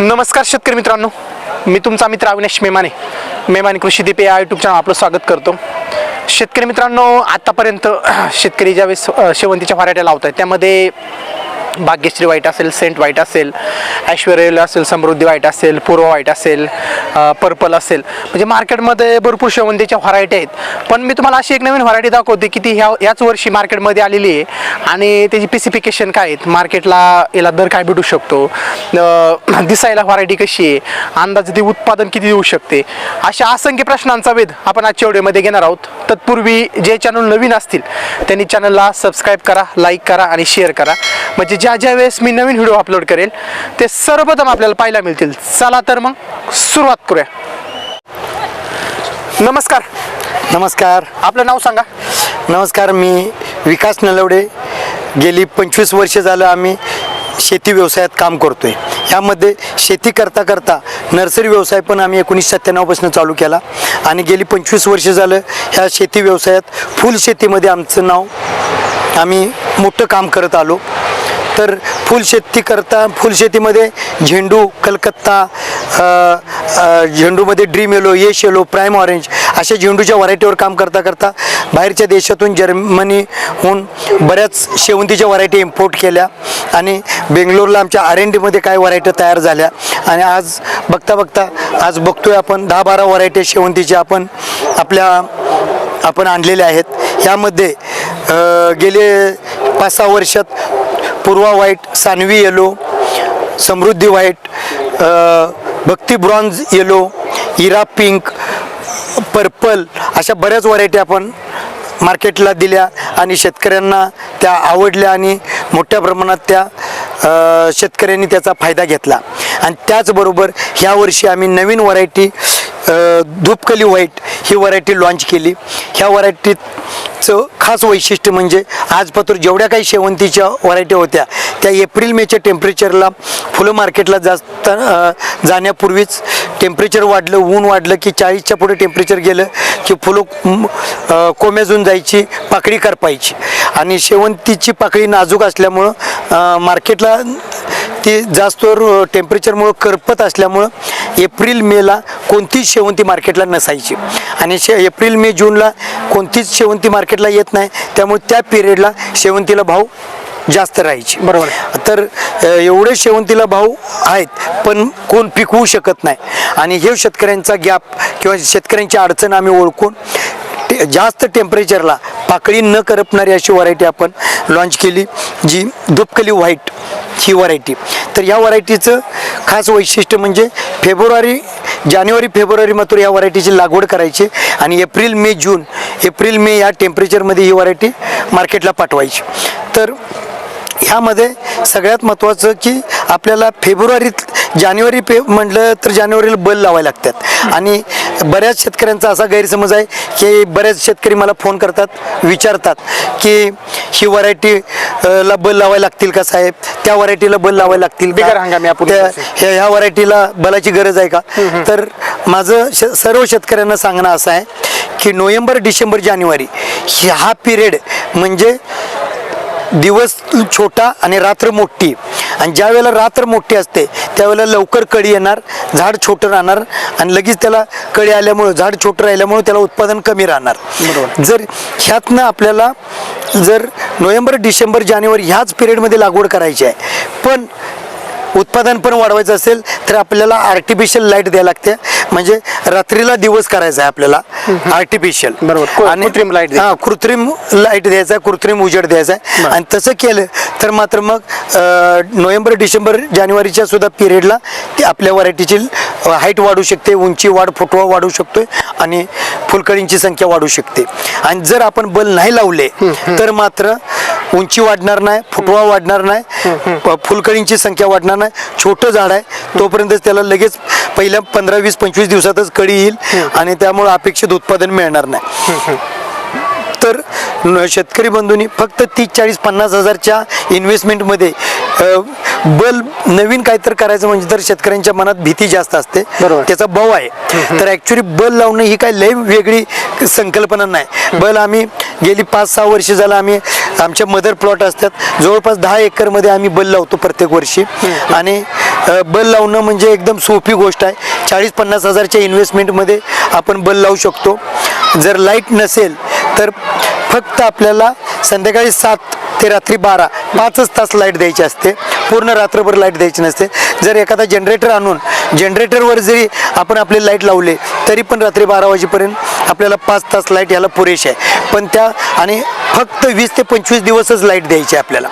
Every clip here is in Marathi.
नमस्कार शेतकरी मित्रांनो. मी तुमचा मित्र अविनाश मेमाने. मेमाने कृषी दीप या यूट्यूब चॅनल आपलं स्वागत करतो. शेतकरी मित्रांनो आतापर्यंत शेतकरी ज्यावेळेस शेवंतीच्या फराट्या लावत आहेत त्यामध्ये भाग्यश्री वाईट असेल सेंट वाईट असेल ऐश्वर्य असेल समृद्धी वाईट असेल पूर्व वाईट असेल पर्पल असेल. म्हणजे मार्केटमध्ये भरपूर शेवंतीच्या व्हरायटी आहेत. पण मी तुम्हाला अशी एक नवीन व्हरायटी दाखवते की ती ह्या याच वर्षी मार्केटमध्ये आलेली आहे. आणि त्याची स्पेसिफिकेशन काय आहेत? मार्केटला याला दर काय भेटू शकतो? दिसायला व्हरायटी कशी आहे? अंदाजे ती उत्पादन किती देऊ शकते? अशा असंख्य प्रश्नांचा वेध आपण आजच्या व्हिडिओमध्ये घेणार आहोत. तत्पूर्वी जे चॅनल नवीन असतील त्यांनी चॅनलला सबस्क्राईब करा लाईक करा आणि शेअर करा. म्हणजे ज्या ज्या वेळेस मी नवीन व्हिडिओ अपलोड करेल ते सर्वप्रथम आपल्याला पाहायला मिळतील. चला तर मग सुरुवात करूया. नमस्कार. नमस्कार. आपलं नाव सांगा. नमस्कार मी विकास नलवडे. गेली पंचवीस वर्ष झालं आम्ही शेती व्यवसायात काम करतोय. यामध्ये शेती करता करता नर्सरी व्यवसाय पण आम्ही एकोणीसशे सत्त्याण्णवपासून चालू केला. आणि गेली पंचवीस वर्ष झालं ह्या शेती व्यवसायात फुल शेतीमध्ये आमचं नाव आम्ही मोठं काम करत आलो. तर फुलशेती करता फुलशेतीमध्ये झेंडू Calcutta झेंडूमध्ये dream yellow Yash yellow prime orange अशा झेंडूच्या व्हरायटीवर काम करता करता बाहेरच्या देशातून जर्मनीहून बऱ्याच शेवंतीच्या व्हरायटी इम्पोर्ट केल्या आणि बेंगलोरला आमच्या आर एन डीमध्ये काय व्हरायटी तयार झाल्या. आणि आज बघता बघता आज बघतोय आपण दहा बारा व्हरायटी शेवंतीच्या आपण आपल्या आपण आणलेल्या आहेत. यामध्ये गेले पाच सहा वर्षात Purva white Sanvi yellow Samruddhi white Bhakti bronze yellow Ira pink purple अशा बऱ्याच व्हरायटी आपण मार्केटला दिल्या आणि शेतकऱ्यांना त्या आवडल्या आणि मोठ्या प्रमाणात त्या शेतकऱ्यांनी त्याचा फायदा घेतला. आणि त्याचबरोबर ह्या वर्षी आम्ही नवीन व्हरायटी धूपकली व्हाईट ही व्हरायटी लॉन्च केली. ह्या चं खास वैशिष्ट्य म्हणजे आजपासून जेवढ्या काही शेवंतीच्या व्हरायटी होत्या त्या एप्रिल मेच्या टेम्परेचरला फुलं मार्केटला जास्त जाण्यापूर्वीच टेम्परेचर वाढलं ऊन वाढलं की चाळीसच्या पुढे टेम्परेचर गेलं की फुलं कोमेजून जायची पाकळी करपायची. आणि शेवंतीची पाकळी नाजूक असल्यामुळं मार्केटला ती जास्त टेम्परेचरमुळं करपत असल्यामुळं एप्रिल मेला कोणतीच शेवंती मार्केटला नसायची. आणि शे एप्रिल मे जूनला कोणतीच शेवंती मार्केटला येत नाही. त्यामुळे त्या पिरियडला शेवंतीला भाव जास्त राहायची. बरोबर. तर एवढे शेवंतीला भाव आहेत पण कोण पिकवू शकत नाही. आणि हे शेतकऱ्यांचा गॅप किंवा शेतकऱ्यांची अडचण आम्ही ओळखून जास्त टेम्परेचरला पाकळी न करपणारी अशी व्हरायटी आपण लॉन्च केली जी दुपकली व्हाईट ही व्हरायटी तर या व्हरायटीचं खास वैशिष्ट्य म्हणजे फेब्रुवारी जानेवारी फेब्रुवारी मात्र या व्हरायटीची लागवड करायची आणि एप्रिल मे जून एप्रिल मे या टेम्परेचरमध्ये ही व्हरायटी मार्केटला पाठवायची. तर ह्यामध्ये सगळ्यात महत्त्वाचं की आपल्याला फेब्रुवारीत जानेवारी पे म्हटलं तर जानेवारीला बल लावायला लागतात. आणि बऱ्याच शेतकऱ्यांचा असा गैरसमज आहे की बरेच शेतकरी मला फोन करतात विचारतात की ही व्हरायटी ला बल लावायला लागतील का साहेब? त्या व्हरायटीला बल लावायला लागतील. ह्या व्हरायटीला बलाची गरज आहे का? तर माझं श- सर्व शेतकऱ्यांना सांगणं असं आहे की नोव्हेंबर डिसेंबर जानेवारी हा पिरियड म्हणजे दिवस छोटा आणि रात्र मोठी आणि ज्या वेळेला रात्र मोठी असते त्यावेळेला लवकर कळी येणार झाड छोटं राहणार आणि लगेच त्याला कळी आल्यामुळं झाड छोटं राहिल्यामुळं त्याला उत्पादन कमी राहणार बरोबर. जर ह्यातनं आपल्याला जर नोव्हेंबर डिसेंबर जानेवारी ह्याच पिरियडमध्ये लागवड करायची आहे पण उत्पादन पण वाढवायचं असेल तर आपल्याला आर्टिफिशियल लाइट द्यायला लागते म्हणजे रात्रीला दिवस करायचा आहे आपल्याला आर्टिफिशियल बरोबर. कृ- कृत्रिम द्यायची. हा कृत्रिम लाइट द्यायचा आहे कृत्रिम उजेड द्यायचा आहे. आणि तसं केलं तर मात्र मग नोव्हेंबर डिसेंबर जानेवारीच्या सुद्धा पिरियडला ती आपल्या व्हरायटीची हाईट वाढू शकते उंची वाढ फुटवा वाढू शकतोय आणि फुलकळींची संख्या वाढू शकते आणि जर आपण बल नाही लावले तर मात्र उंची वाढणार नाही फुटवा वाढणार नाही फुलकळींची संख्या वाढणार नाही. छोटं झाड आहे तोपर्यंत त्याला लगेच पहिल्या पंधरा वीस पंचवीस दिवसातच कळी येईल आणि त्यामुळे अपेक्षित उत्पादन मिळणार नाही. तर शेतकरी बंधूंनी फक्त तीस चाळीस पन्नास हजारच्या इन्व्हेस्टमेंटमध्ये बल नवीन काहीतरी करायचं म्हणजे तर शेतकऱ्यांच्या मनात भीती जास्त असते. त्याचा भाव आहे. तर ॲक्च्युली बल लावणं ही काही लय वेगळी संकल्पना नाही. बल आम्ही गेली पाच सहा वर्ष झालं आम्ही आमचे मदर प्लॉट असतात. जवळपास दहा एकरमध्ये आम्ही बल लावतो प्रत्येक वर्षी. आणि बल लावणं म्हणजे एकदम सोपी गोष्ट आहे. चाळीस पन्नास हजारच्या इन्व्हेस्टमेंटमध्ये आपण बल लावू शकतो. जर लाइट नसेल तर फक्त आपल्याला संध्याकाळी सात ते रात्री बारा पाचच तास लाइट द्यायची असते. पूर्ण रात्रभर लाइट द्यायची नसते. जर एखादा जनरेटर आणून जनरेटरवर जरी आपण आपले लाइट लावले तरी पण रात्री बारा वाजेपर्यंत आपल्याला पाच तास लाइट याला पुरेशी आहे. पण त्या आणि फक्त वीस ते पंचवीस दिवसच लाइट द्यायची आपल्याला.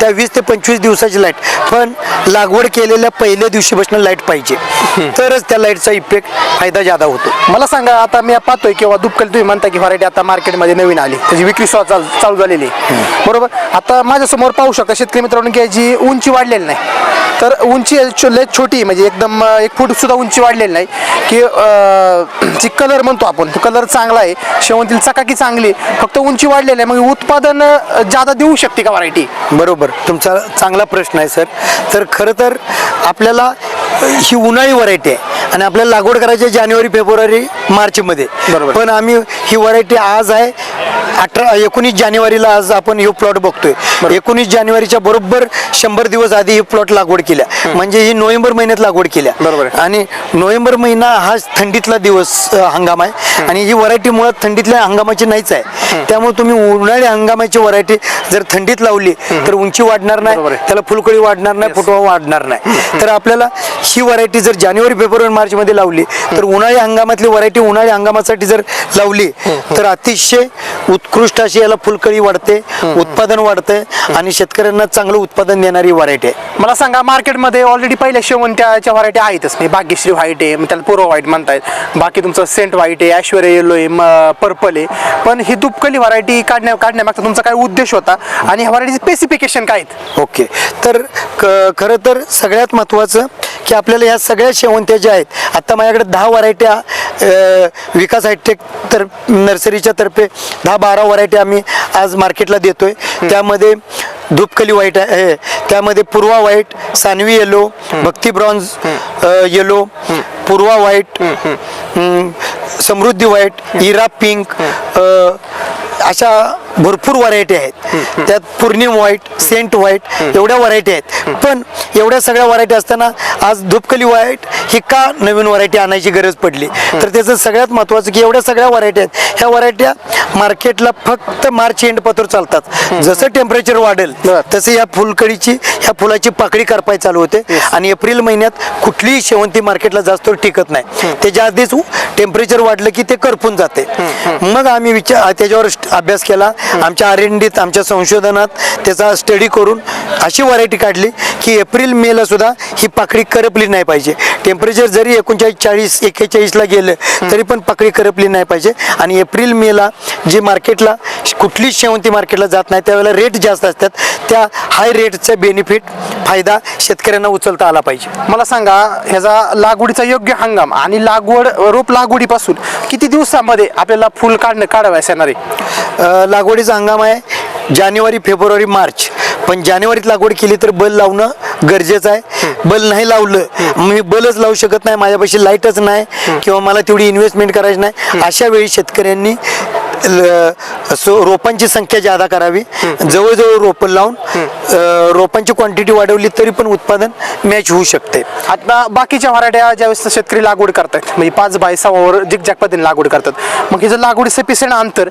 त्या वीस ते पंचवीस दिवसाची लाइट. पण लागवड केलेल्या पहिल्या दिवशीपासून लाइट पाहिजे. तरच त्या लाईटचा इफेक्ट फायदा जादा होतो. मला सांगा आता मी पाहतोय किंवा दुपकल तुम्ही म्हणता की व्हरायटी आता मार्केटमध्ये नवीन आली. त्याची विक्री सुद्धा चालू झालेली आहे. बरोबर? आता माझ्यासमोर पाहू शकता शेतकरी मित्रांनो की याची उंची वाढलेली नाही. तर उंची लय छोटी म्हणजे एकदम एक फूट सुद्धा उंची वाढलेली नाही. की जी कलर म्हणतो आपण. तो कलर चांगला आहे. शेवंतील चकाकी चांगली. फक्त उंची वाढलेली आहे. मग उत्पादन जादा देऊ शकते का व्हरायटी बरोबर. तुमचा चांगला प्रश्न आहे सर. तर खरं तर आपल्याला ही उन्हाळी व्हरायटी आहे. आणि आपल्याला लागवड करायची जानेवारी फेब्रुवारी मार्चमध्ये. बरोबर. पण आम्ही ही व्हरायटी आज आहे अठरा एकोणीस जानेवारीला आज आपण ही प्लॉट बघतोय. एकोणीस जानेवारीच्या बरोबर शंभर दिवस आधी ही प्लॉट लागवड केल्या. म्हणजे ही नोव्हेंबर महिन्यात लागवड केल्या. बरोबर. आणि नोव्हेंबर महिना हा थंडीतला दिवस हंगाम आहे. आणि ही व्हरायटी मुळात थंडीतल्या हंगामाची नाहीच आहे. त्यामुळे तुम्ही उन्हाळी हंगामाची व्हरायटी जर थंडीत लावली तर उंची वाढणार नाही. त्याला फुलकळी वाढणार नाही फुटवा वाढणार नाही. तर आपल्याला ही व्हरायटी जर जानेवारी फेब्रुवारी मार्च मध्ये लावली तर उन्हाळी हंगामातली व्हरायटी उन्हाळी हंगामासाठी जर लावली तर अतिशय उत्कृष्ट अशी याला फुलकळी वाढते उत्पादन वाढते आणि शेतकऱ्यांना चांगलं उत्पादन देणारी व्हरायटी आहे. मला सांगा मार्केटमध्ये ऑलरेडी पहिल्या शेवंत्याच्या व्हरायटी आहेतच. नाही भाग्यश्री व्हाईट आहे मग त्याला पूर्व व्हाईट म्हणतायत. बाकी तुमचं सेंट व्हाईट आहे ऐश्वर्या येलो आहे पर्पल आहे. पण ही दुपकली व्हरायटी काढण्या काढण्यामागचा तुमचा काय उद्देश होता? आणि ह्या व्हरायटीचे स्पेसिफिकेशन काय आहेत? ओके. तर क खरं तर सगळ्यात महत्त्वाचं की आपल्याला ह्या सगळ्या शेवंत्या ज्या आहेत आत्ता माझ्याकडे दहा व्हरायट्या विकास हायटेक तर नर्सरीच्या तर्फे दहा बारा व्हरायटी आम्ही आज मार्केटला देतोय. त्यामध्ये धूपकली व्हाईट आहे. त्यामध्ये Purva white Sanvi yellow Bhakti bronze yellow Purva white Samruddhi white Ira pink अशा भरपूर व्हरायटी आहेत. त्यात पूर्णिम व्हाईट सेंट व्हाईट एवढ्या व्हरायटी आहेत. पण एवढ्या सगळ्या व्हरायटी असताना आज धुपकली व्हाईट ही का नवीन व्हरायटी आणायची गरज पडली? तर त्याचं सगळ्यात महत्त्वाचं की एवढ्या सगळ्या व्हरायटी आहेत. ह्या व्हरायट्या मार्केटला फक्त मार्च एंड पत्र चालतात. जसं टेम्परेचर वाढेल. तसं या फुलकडीची ह्या फुलाची पाकळी करपाय चालू होते. आणि एप्रिल महिन्यात कुठलीही शेवंती मार्केटला जास्त टिकत नाही. त्याच्या आधीच टेम्परेचर वाढलं की ते करपून जाते. मग आम्ही विचार त्याच्यावर अभ्यास केला. आमच्या आर एन डीत आमच्या संशोधनात त्याचा स्टडी करून अशी व्हरायटी काढली की एप्रिल मेला सुद्धा ही पाकळी करपली नाही पाहिजे. टेम्परेचर जरी एकोणचाळीस चाळीस एक्केचाळीसला गेलं तरी पण पाकळी करपली नाही पाहिजे. आणि एप्रिल मेला जे मार्केटला कुठलीच शेवंती मार्केटला जात नाही त्यावेळेला रेट जास्त असतात. त्या हाय रेटचा बेनिफिट फायदा शेतकऱ्यांना उचलता आला पाहिजे. मला सांगा ह्याचा लागवडीचा योग्य हंगाम आणि लागवड रोप लागवडीपासून किती दिवसामध्ये आपल्याला फुल काढणं काढावयास येणार आहे? लागवडीचा हंगाम आहे जानेवारी फेब्रुवारी मार्च. पण जानेवारीत लागवड केली तर बल लावणं गरजेचं आहे. बल नाही लावलं मी बलच लावू शकत नाही माझ्यापाशी लाईटच नाही किंवा मला तेवढी इन्व्हेस्टमेंट करायची नाही. अशा वेळी शेतकऱ्यांनी रोपांची संख्या जादा करावी. जवळजवळ रोपं लावून रोपांची क्वांटिटी वाढवली तरी पण उत्पादन मॅच होऊ शकते. आता बाकीच्या व्हरायट्या ज्यावेळेस शेतकरी लागवड करतात म्हणजे पाच बाय सहावर जिगजॅग पद्धतीने लागवड करतात. मग हिचं लागवडी सफिशियंट अंतर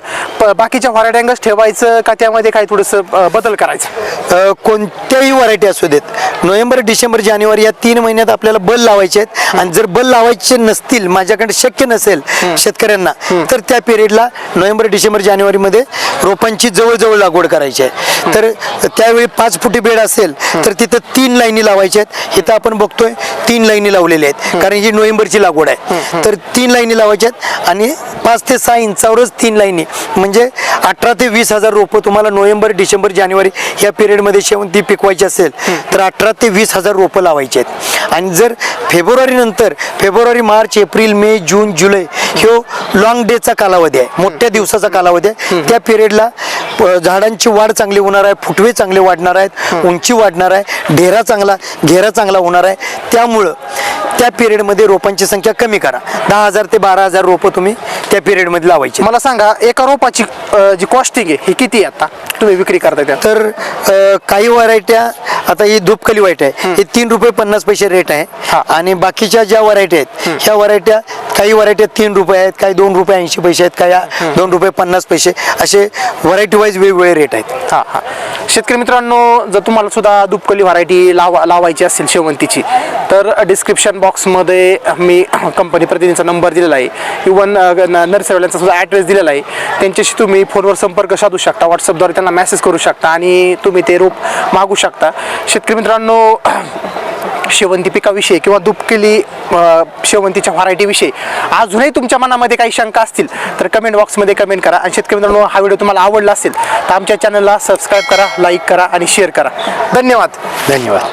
बाकीच्या व्हरायट्यांगच ठेवायचं का त्यामध्ये काही थोडंसं बदल करायचा? कोणत्याही व्हरायटी असू देत. नोव्हेंबर डिसेंबर जानेवारी या तीन महिन्यात आपल्याला बल लावायचे आहेत. आणि जर बल लावायचे नसतील माझ्याकडे शक्य नसेल शेतकऱ्यांना तर त्या पिरियडला नोव्हेंबर डिसेंबर जानेवारीमध्ये रोपांची जवळजवळ लागवड करायची आहे. तर त्यावेळी पाच फुटी बेड असेल तर तिथं तीन लाईनी लावायच्या आहेत. इथं आपण बघतोय तीन लाईनी लावलेल्या आहेत. कारण ही नोव्हेंबरची लागवड आहे. तर तीन लाईनी लावायच्या आहेत आणि पाच ते सहा इंचावरच तीन लाईनी. म्हणजे अठरा ते वीस हजार रोपं तुम्हाला नोव्हेंबर डिसेंबर जानेवारी या पिरियडमध्ये शेवंती पिकवायची असेल तर अठरा ते वीस हजार रोपं लावायची आहेत. आणि जर फेब्रुवारी नंतर फेब्रुवारी मार्च एप्रिल मे जून जुलै ह्यो लॉंग डेचा कालावधी आहे. मोठ्या दिवसाचा कालावधी आहे. त्या पिरियडला झाडांची वाढ चांगली होणार आहे फुटवे चांगले वाढणार आहेत उंची वाढणार आहे ढेरा चांगला घेरा चांगला होणार आहे. त्यामुळं त्या पिरियडमध्ये रोपांची संख्या कमी करा. दहा हजार ते बारा हजार रोपं तुम्ही त्या पिरियडमध्ये लावायची. मला सांगा एका रोपाची जी कॉस्टिंग आहे ही किती आहे आता? तुम्ही विक्री करताय त्यात. तर अ, काही व्हरायट्या आता ही धूपकली व्हाईट आहे. हे तीन रुपये पन्नास पैसे रेट आहे. हा. आणि बाकीच्या ज्या व्हरायटी आहेत ह्या व्हरायट्या काही व्हरायट्या तीन रुपये आहेत काही दोन रुपये ऐंशी पैसे आहेत काही दोन रुपये पन्नास पैसे. असे व्हरायटी वाईज वेगवेगळे रेट आहेत. हा हा. शेतकरी मित्रांनो जर तुम्हाला सुद्धा दुपकली व्हरायटी लावा लावायची असेल शेवंतीची तर डिस्क्रिप्शन बॉक्समध्ये मी कंपनी प्रतिनिधीचा नंबर दिलेला आहे. इवन नर्सरीवाल्यांचा सुद्धा ॲड्रेस दिलेला आहे. त्यांच्याशी तुम्ही फोनवर संपर्क साधू शकता व्हॉट्सअपद्वारे त्यांना मेसेज करू शकता आणि तुम्ही ते रोप मागू शकता. शेतकरी मित्रांनो शेवंती पिकाविषयी किंवा दुपकेली शेवंतीच्या व्हरायटीविषयी अजूनही तुमच्या मनामध्ये काही शंका असतील तर कमेंट बॉक्समध्ये कमेंट करा. आणि शेतकरी मित्रांनो हा व्हिडिओ तुम्हाला आवडला असेल तर आमच्या चॅनलला सबस्क्राईब करा लाईक करा आणि शेअर करा. धन्यवाद. धन्यवाद.